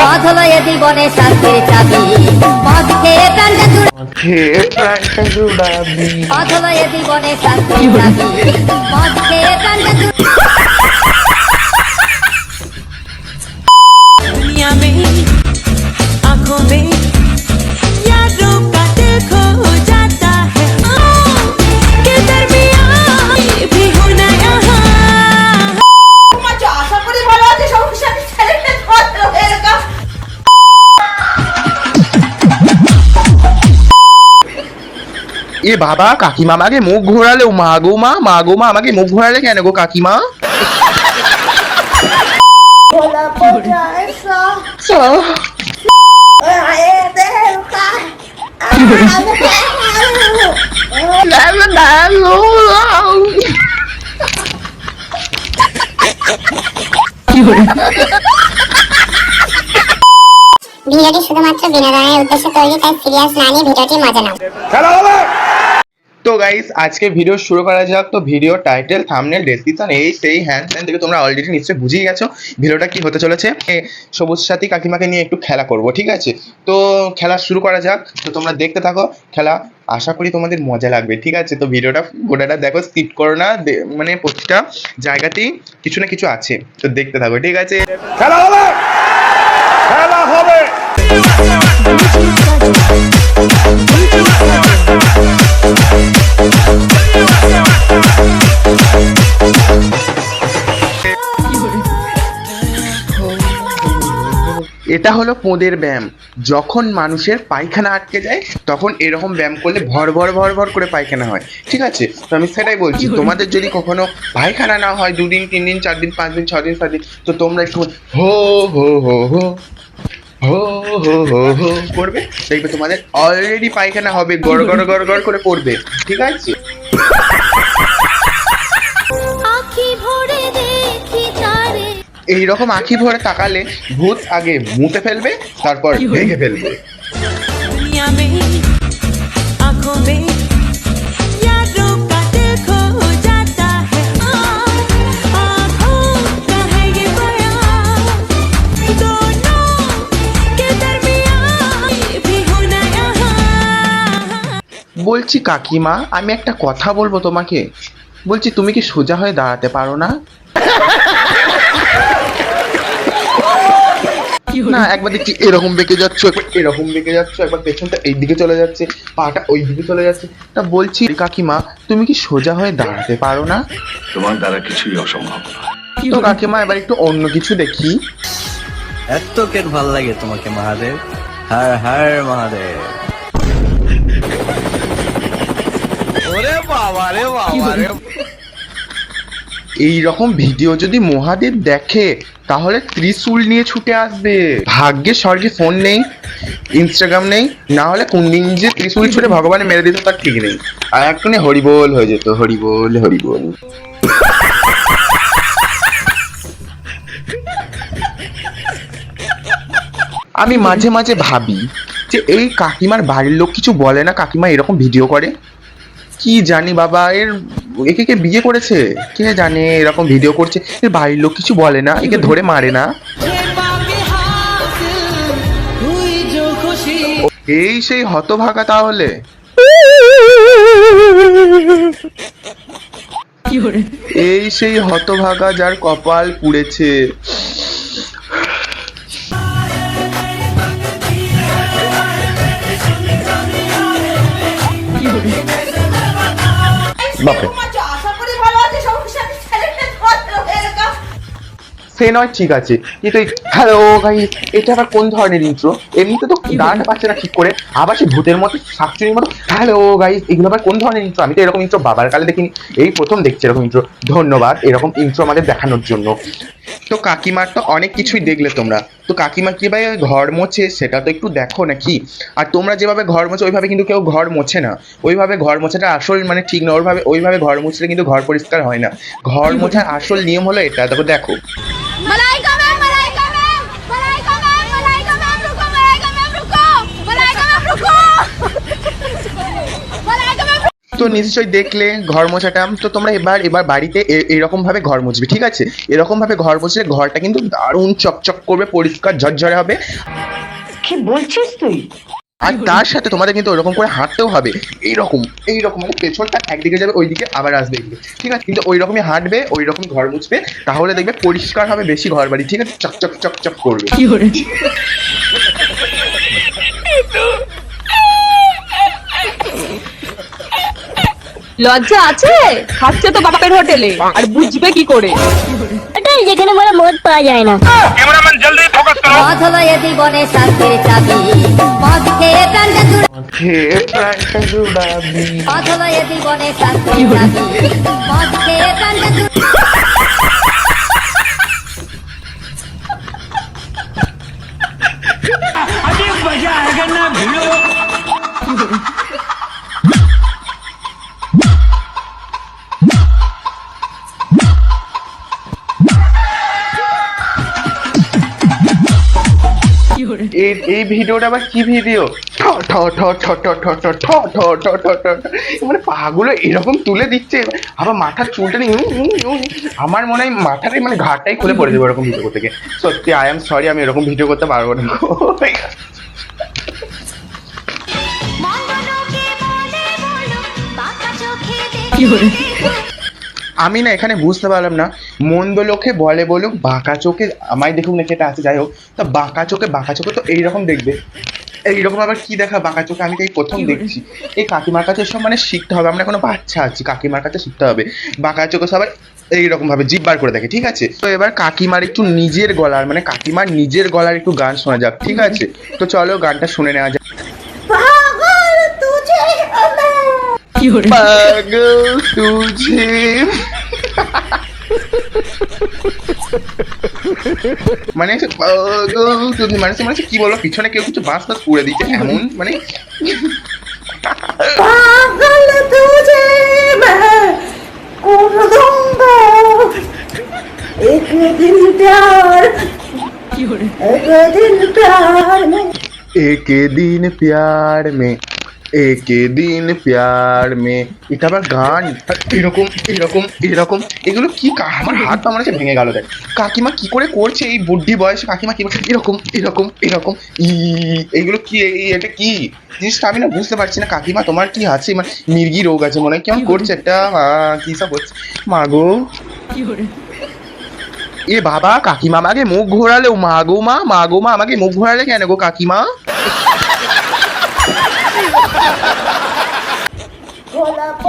পথ হলো এদি বনে শান্তির চাবি। পথ খেয়ে প্রাণটা জুড়াবি পথ হলো এদি বনে শান্তির চাবি। পথ খেয়ে প্রাণটা এ বাবা কাকিমা আমাকে মুখ ঘোরালে মা গো মা মা গো মা আমাকে মুখ ঘোরালে কেন গো কাকিমা? ভিডিওটি শুধুমাত্র বিনোদনের উদ্দেশ্যে তৈরি তাই সিরিয়াস না নিয়ে ভিডিওটি মজা নাও। গাইস আজকে ভিডিও শুরু করা যাক। তো ভিডিও টাইটেল থাম্বনেল ডেসক্রিপশন এই সেই হ্যান্ড স্যান থেকে তোমরা অলরেডি নিশ্চয়ই বুঝেই গেছো ভিডিওটা কি হতে চলেছে। সবুজ সাথী কাকিমাকে নিয়ে একটু খেলা করব, ঠিক আছে? তো খেলা শুরু করা যাক। তো তোমরা দেখতে থাকো, খেলা আশা করি তোমাদের মজা লাগবে, ঠিক আছে? তো ভিডিওটা গোটাটা দেখো স্কিপ করো না। মানে প্রতিটা জায়গাতেই কিছু না কিছু আছে। তো দেখতে থাকো, ঠিক আছে? খেলা হবে! খেলা হবে! এটা হলো পোঁদের ব্যায়াম। যখন মানুষের পায়খানা আটকে যায়, তখন এরকম ব্যায়াম করলে ভর ভর ভর ভর করে পায়খানা হয়। ঠিক আছে? তো আমি সেটাই বলছি, তোমাদের যদি কখনো পায়খানা না হয়, দুদিন তিন দিন চার দিন পাঁচ দিন ছ দিন সাত দিন তো তোমরা একটু হো হো হো হো হো হো হো হো, করবে। দেখবে তোমাদের অলরেডি পায়খানা হবে, গড় গড় গড় গড় করে পড়বে। ঠিক আছে? এই রকম আঁখি ভরে তাকালে ভূত আগে মুতে ফেলবে তারপর ভেঙে ফেলবে। বলছি কাকিমা আমি একটা কথা বলব তোমাকে। বলছি তুমি কি সোজা হয়ে দাঁড়াতে পারো না? না একবার দেখছি এরকম বেঁকে যাচ্ছ একবার এরকম বেঁকে যাচ্ছ একবার পেছনটা এই দিকে চলে যাচ্ছে পাটা ওই দিকে চলে যাচ্ছে। তা বলছি কাকিমা তুমি কি সোজা হয়ে দাঁড়াতে পারো না? তোমার দ্বারা কিছুই অসম্ভব তো কাকিমা এবার একটু অন্য কিছু দেখি। এত কেন ভালো লাগে তোমাকে মহাদেব? হার হার মহাদেব। ওরে বাবা রে বাবা রে এই রকম ভিডিও যদি মহাদেব দেখে, তাহলে ত্রিশূল নিয়ে ছুটে আসবে। ভাগ্যে, স্বর্গে ফোন নেই ইনস্টাগ্রাম নেই, না হলে কোন দিন যে ত্রিশূল ছুটে ভগবানে মেরে দিত তার ঠিক নেই। আর এক্ষুনি হরিবোল হয়ে যেত, হরিবোল হরিবোল। আমি মাঝে মাঝে ভাবি যে, এই কাকিমার বাড়ির লোক কিছু বলে না কাকিমা এরকম ভিডিও করে? কি জানি বাবা, এর একে কে বিয়ে করেছে? কে জানে এরকম ভিডিও করছে। এর বাড়ির লোক কিছু বলে না একে ধরে মারে না। এই সেই হতভাগা তাহলে। এই সেই হতভাগা যার কপাল পুড়েছে। সে নয় ঠিক আছে। কিন্তু হ্যালো গাইস এটা আবার কোন ধরনের ইন্ট্রো এমনিতে তো দাঁড়াতে পারছে না ঠিক করে। আবার সে ভূতের মতো শাকচুরির মতো হ্যালো গাইস এগুলো আবার কোন ধরনের ইন্ট্রো আমি তো এরকম ইন্ট্রো বাবার কালে দেখিনি। এই প্রথম দেখছি এরকম ইন্ট্রো ধন্যবাদ এরকম ইন্ট্রো আমাদের দেখানোর জন্য। তো কাকিমার তো অনেক কিছুই দেখলে তোমরা। তো কাকিমা কীভাবে ঘর মোছে সেটা তো একটু দেখো নাকি? আর তোমরা যেভাবে ঘর মোছো ওইভাবে কিন্তু কেউ ঘর মোছে না। ওইভাবে ঘর মোছাটা আসল মানে ঠিক না। ওইভাবে ওইভাবে ঘর মুছলে কিন্তু ঘর পরিষ্কার হয় না। ঘর মোছার আসল নিয়ম হলো এটা। দেখো দেখো। Malaika ma'am Malaika ma'am Malaika ma'am রুকো Malaika ma'am রুকো মলাইকা ম্যাম রুকো মলাইকা ম্যাম তো নিশ্চয়ই দেখলে ঘর মোছাটা তো তোমরা এবার এবার বাড়িতে এ- এরকম ভাবে ঘর মুছবে ঠিক আছে? এরকম ভাবে ঘর মুছলে ঘরটা কিন্তু দারুণ চকচক করবে পরিষ্কার ঝরঝরে হবে। কি বলছিস তুই? আর তার সাথে তোমাদের কিন্তু ওরকম করে হাঁটতেও হবে। এইরকম এইরকম মানে পেছনটা একদিকে যাবে ওইদিকে আবার আসবে ঠিক আছে? কিন্তু ওই রকমই হাঁটবে ওই রকমই ঘর মুছবে তাহলে দেখবে পরিষ্কার হবে বেশি ঘর বাড়ি। ঠিক আছে? চকচক চকচক করবে। লজ্জা আছে? খাচ্ছে তো বাপের হোটেলে আর বুঝবে কি করে? যেখানে বলে মদ পাওয়া যায় না। মদ হলো এ জীবনে শান্তির চাবি। মদ খেয়ে প্রাণটা জুড়াবি। মদ হলো এ জীবনে শান্তির চাবি। মদ খেয়ে প্রাণটা এই এই ভিডিওটা আবার কি ভিডিও ঠ ঠ ঠ ঠ ঠ ঠ ঠ ঠ ঠ ঠ ঠ ঠ ঠ। মানে পাগুলো এরকম তুলে দিচ্ছে আবার মাথার চুলটা। আমার মনে হয় মাথাটাই মানে ঘাটটাই খুলে পড়ে যাবে এরকম ভিডিও করতে গিয়ে সত্যি আই এম সরি আমি এরকম ভিডিও করতে পারব না আমি না এখানে বুঝতে পারলাম না। মন্দ লোকে বলে বলুক বাঁকা চোখে আমায় দেখুক নাকি এটা আছে যাই হোক। তা বাঁকা চোখে বাঁকা চোখে তো এইরকম দেখবে। এইরকম আবার কি দেখা? বাঁকা চোখে আমি তো এই প্রথম দেখছি। এই কাকিমার কাছে সব মানে শিখতে হবে। আমরা কোনো বাচ্চা আছি কাকিমার কাছে শিখতে হবে। বাঁকা চোখে সবাই এইরকম ভাবে জিভ বার করে দেখে ঠিক আছে? তো এবার কাকিমার একটু নিজের গলার মানে কাকিমার নিজের গলার একটু গান শোনা যাক ঠিক আছে? তো চলো গানটা শুনে নেওয়া যাক। পাগল তুঝে আমি পাগল তুঝে মানে মানে মানে কি বলো পিছনে কেউ কিছু বাস বাস পুড়ে দিচ্ছে এমন মানে? एक दिन प्यार में এক দিন প্যার মে। এটা আবার গান? এরকম এরকম এরকম। এগুলো কি কা- আমার হাত মনে হচ্ছে ভেঙে গেল দেখ। কাকিমা কি করে করছে এই বুদ্ধি বয়সে? কাকিমা কি এরকম এরকম এরকম। ই এইগুলো কি এই- এটা কি? জিনিসটা আমি না বুঝতে পারছি না। কাকিমা তোমার কি আছে? মানে মির্গি রোগ আছে মনে হয়। কেমন করছে একটা? কি সব হচ্ছে? মাগো এ বাবা কাকিমা আমাকে মুখ ঘোরালে মাগো মা মাগো মা আমাকে মুখ ঘোরালে কেন গো কাকিমা?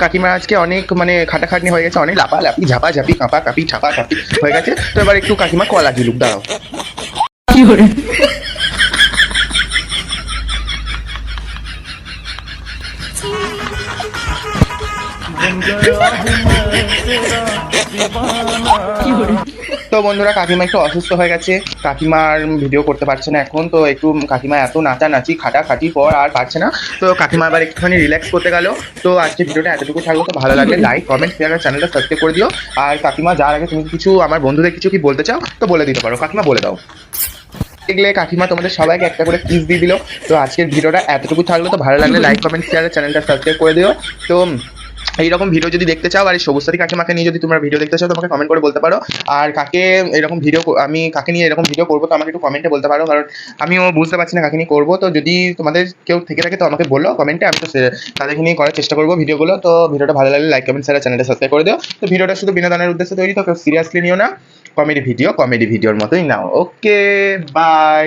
কাকিমা আজকে অনেক মানে খাটাখাটনি হয়ে গেছে, অনেক লাপা লাপি ঝাপা ঝাপি কাঁপা কাপি ছাপা কাপি হয়ে গেছে। তো এবার একটু কাকিমা কলা গিলুক দাঁড়াও। তো বন্ধুরা, কাকিমা একটু অসুস্থ হয়ে গেছে। কাকিমার ভিডিও করতে পারছে না এখন, তো একটু কাকিমা এত নাচানাচি, খাটাখাটি পর আর পারছে না। তো কাকিমা আবার একটুখানি রিল্যাক্স করতে গেল। তো আজকে ভিডিওটা এতটুকু থাকল তো ভালো লাগলে লাইক কমেন্ট শেয়ার আর চ্যানেলটা সাবস্ক্রাইব করে দিও। আর কাকিমা, যার আগে তুমি কিছু, আমার বন্ধুদের কিছু কি বলতে চাও, তো বলে দিতে পারো। কাকিমা, বলে দাও। দেখলে কাকিমা তোমাদের সবাইকে একটা করে কিস দিয়ে দিল। তো আজকের ভিডিওটা এতটুকু থাকল, তো ভালো লাগলে লাইক কমেন্ট শেয়ার চ্যানেলটা সাবস্ক্রাইব করে দিও। তো এইরকম ভিডিও যদি দেখতে চাও, আর এই সবুজ সাথী কাকিমাকে নিয়ে যদি তোমরা ভিডিও দেখতে চাও, তোমাকে কমেন্ট করে বলতে পারো। আর কাকে এরকম ভিডিও আমি কাকে নিয়ে এরকম ভিডিও করব, তো আমাকে একটু কমেন্টে বলতে পারো। কারণ আমিও বুঝতে পারছি না কাকে নিয়ে করব। তো যদি তোমাদের কেউ থেকে থাকে, তো আমাকে বলো কমেন্টে আমি তো তাদেরকে নিয়ে করার চেষ্টা করব ভিডিওগুলো তো ভিডিওটা ভালো লাগলে লাইক কমেন্ট শেয়ার চ্যানেলটা সাবস্ক্রাইব করে দিও। তো ভিডিওটা শুধু বিনোদনের উদ্দেশ্যে তৈরি, তো কেউ সিরিয়াসলি নিও না। কমেডি ভিডিও কমেডি ভিডিওর মতোই নাও। Okay bye